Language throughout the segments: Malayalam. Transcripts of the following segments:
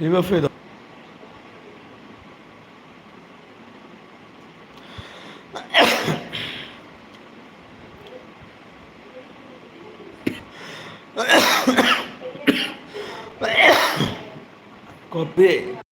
E meu filho? Copie.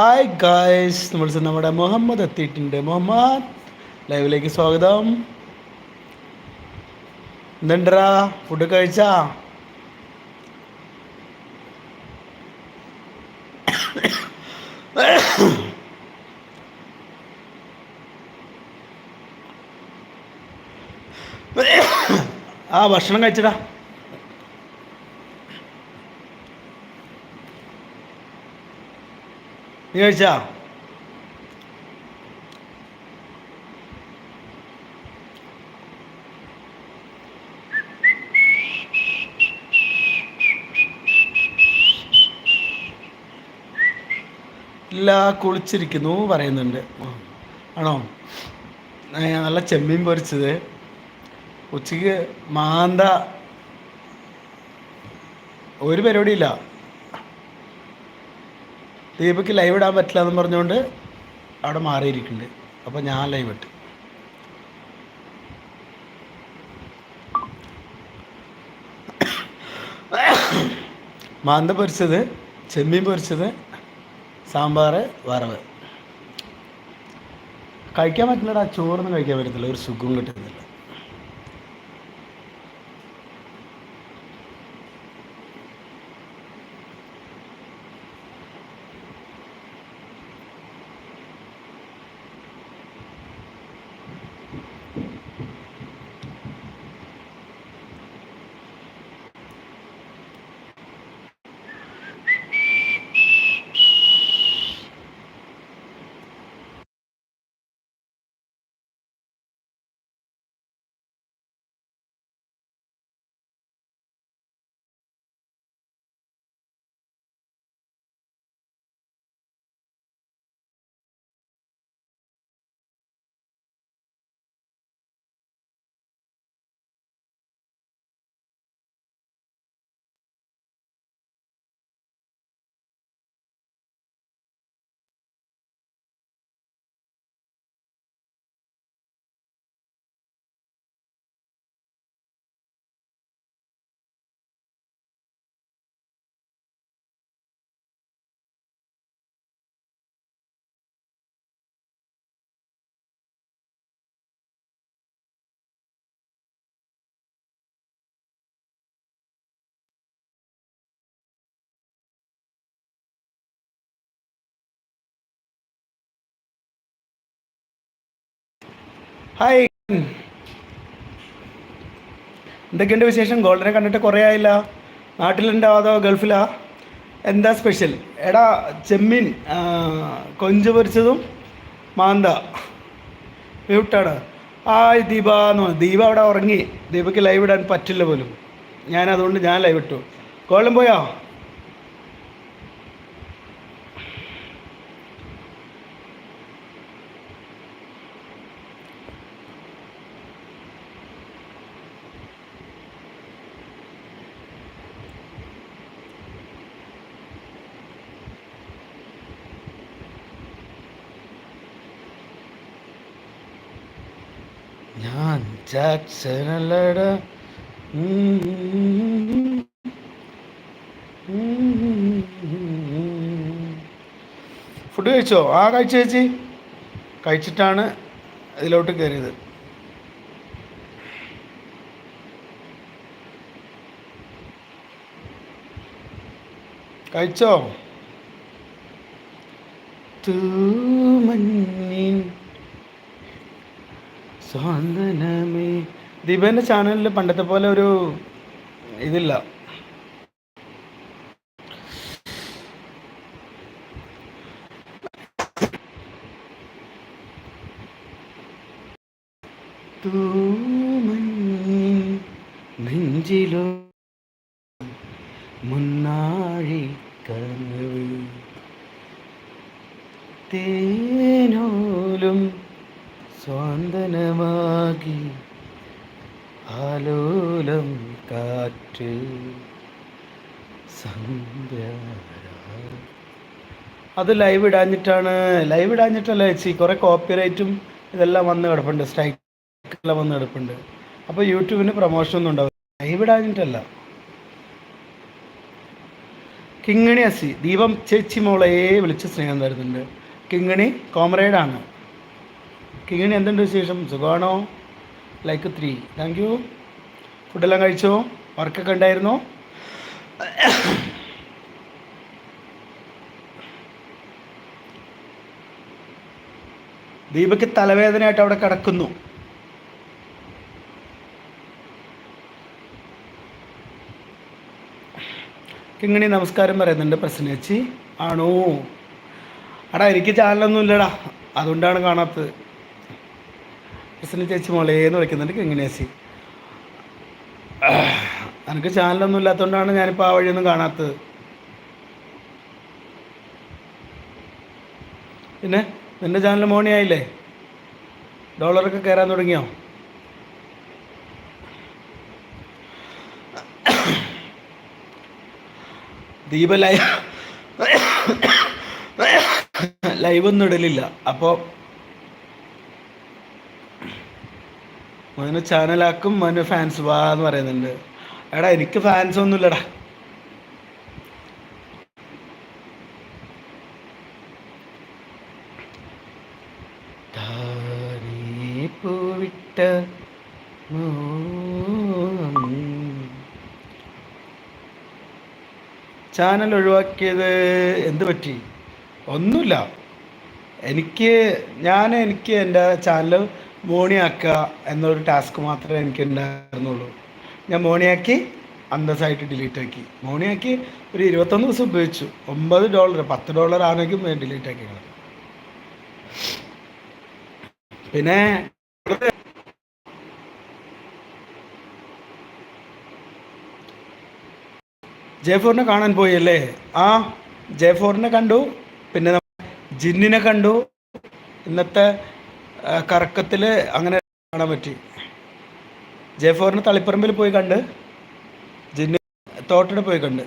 Hi guys നമ്മൾ നമ്മുടെ മുഹമ്മദ് എത്തിയിട്ടുണ്ട്. മുഹമ്മദ് ലൈവിലേക്ക് സ്വാഗതം. എന്തുണ്ടറാ ഫുഡ് കഴിച്ചാ? ആ ഭക്ഷണം കഴിച്ചടാ. നീ കഴിച്ചാ? കുളിച്ചിരിക്കുന്നു പറയുന്നുണ്ട്. ആണോ? നല്ല ചെമ്മീൻ പൊരിച്ചത്. ഉച്ചയ്ക്ക് മാന്ത ഒരു പരിപാടിയില്ല. ദീപക്ക് ലൈവ് ഇടാൻ പറ്റില്ല എന്ന് പറഞ്ഞുകൊണ്ട് അവിടെ മാറിയിരിക്കുന്നുണ്ട് അപ്പോൾ ഞാൻ ലൈവ് ഇട്ട്. മാന്ത പൊരിച്ചത് ചെമ്മീൻ പൊരിച്ചത് സാമ്പാർ വറവ്. കഴിക്കാൻ പറ്റില്ലടാ ചോറൊന്നും കഴിക്കാൻ പറ്റത്തില്ല ഒരു സുഖവും കിട്ടുന്നില്ല. ഹായ് എന്തൊക്കെയുണ്ട് വിശേഷം? ഗോൾഡനെ കണ്ടിട്ട് കുറേ ആയില്ല. നാട്ടിലുണ്ടോ അതോ ഗൾഫിലാ? എന്താ സ്പെഷ്യൽ? എടാ ചെമ്മീൻ കൊഞ്ച് പൊരിച്ചതും മാന്ത. മ്യൂട്ടാണ്. ആ ദീപ എന്ന് ദീപ അവിടെ ഉറങ്ങി. ദീപയ്ക്ക് ലൈവ് ഇടാൻ പറ്റില്ല പോലും. ഞാൻ അതുകൊണ്ട് ഞാൻ ലൈവ് ഇട്ടു. ഗോൾഡൻ പോയോ? ഞാൻ ജാക്സനല്ലട ഫുഡ് കഴിച്ചോ? ആ കഴിച്ചു ചേച്ചി. കഴിച്ചിട്ടാണ് ഇതിലോട്ട് കയറിയത്. കഴിച്ചോ? തൂമഞ്ഞിൻ സ്വാന്തനമേ. ദീപന്റെ ചാനലിൽ പണ്ടത്തെ പോലെ ഒരു ഇതില്ല. നെഞ്ചിലോ മുന്നാഴി കനവ്. തേനോലും സ്വാന്തനമാകി ആലോലം കാറ്റ് അത് ലൈവ് ഇടാഞ്ഞിട്ടാണ്. ലൈവ് ഇടാഞ്ഞിട്ടല്ല ചേച്ചി കുറേ കോപ്പിറൈറ്റും ഇതെല്ലാം വന്ന് കിടപ്പുണ്ട്. സ്ട്രൈക്കെല്ലാം വന്ന് കിടപ്പുണ്ട്. അപ്പോൾ യൂട്യൂബിന് പ്രൊമോഷൻ ഒന്നും ഉണ്ടാവും ലൈവ് ഇടാഞ്ഞിട്ടല്ല. കിങ്ങിണി അസി ദീപം ചേച്ചി മോളയെ വിളിച്ച് സ്നേഹം തരുന്നുണ്ട്. കിങ്ങിണി കോമറേഡാണ് കിങ്ങിണി എന്തുണ്ട് വിശേഷം? സുഖമാണോ ലൈക്ക് ത്രീ താങ്ക് യു ഫുഡെല്ലാം കഴിച്ചോ? വർക്കൊക്കെ ഉണ്ടായിരുന്നോ? ദീപക്ക് തലവേദനയായിട്ട് അവിടെ കിടക്കുന്നു. കിങ്ങിണി നമസ്കാരം പറയുന്നുണ്ട് പ്രസന്നേച്ചി ആണോ? അടാ എനിക്ക് ചാനലൊന്നും ഇല്ലടാ. അതുകൊണ്ടാണ് കാണാത്തത്. പ്രസന്ന ചേച്ചി മോളേന്ന് വിളിക്കുന്നുണ്ട് കിങ്ങിണി ചേച്ചി എനിക്ക് ചാനലൊന്നും ഇല്ലാത്തതുകൊണ്ടാണ് ഞാനിപ്പോൾ ആ വഴിയൊന്നും കാണാത്തത്. പിന്നെ നിന്റെ ചാനൽ മോണിയായില്ലേ ഡോളറൊക്കെ കയറാൻ തുടങ്ങിയോ? ദീപ ലൈവ് ലൈവൊന്നും ഇടലില്ല. അപ്പോൾ മനു ചാനലാക്കും മനു ഫാൻസ് വാ എന്ന് പറയുന്നുണ്ട്. എടാ എനിക്ക് ഫാൻസ് ഒന്നുമില്ലടാ. പൂവിട്ട. ചാനൽ ഒഴിവാക്കിയത് എന്ത് പറ്റി? ഒന്നുമില്ല. എനിക്ക് ഞാൻ എനിക്ക് എന്റെ ചാനൽ മോണിയാക്കുക എന്നൊരു ടാസ്ക് മാത്രമേ എനിക്ക് ഉണ്ടായിരുന്നുള്ളൂ ഞാൻ മോണിയാക്കി അന്തസ്സായിട്ട് ഡിലീറ്റ് ആക്കി. മോണിയാക്കി ഒരു ഇരുപത്തൊന്ന് ദിവസം ഉപയോഗിച്ചു. ഒമ്പത് ഡോളർ പത്ത് ഡോളർ ആണെങ്കിലും ഞാൻ ഡിലീറ്റ് ആക്കി കളഞ്ഞു. പിന്നെ ജയഫോറിനെ കാണാൻ പോയി അല്ലേ ആ ജയഫോറിനെ കണ്ടു. പിന്നെ ജിന്നിനെ കണ്ടു. ഇന്നത്തെ ആ, കറക്കത്തിൽ അങ്ങനെ കാണാൻ പറ്റി. ജെ ഫോറിന് തളിപ്പറമ്പിൽ പോയി കണ്ട് ജിന്നു തോട്ടിൽ പോയി കണ്ട്.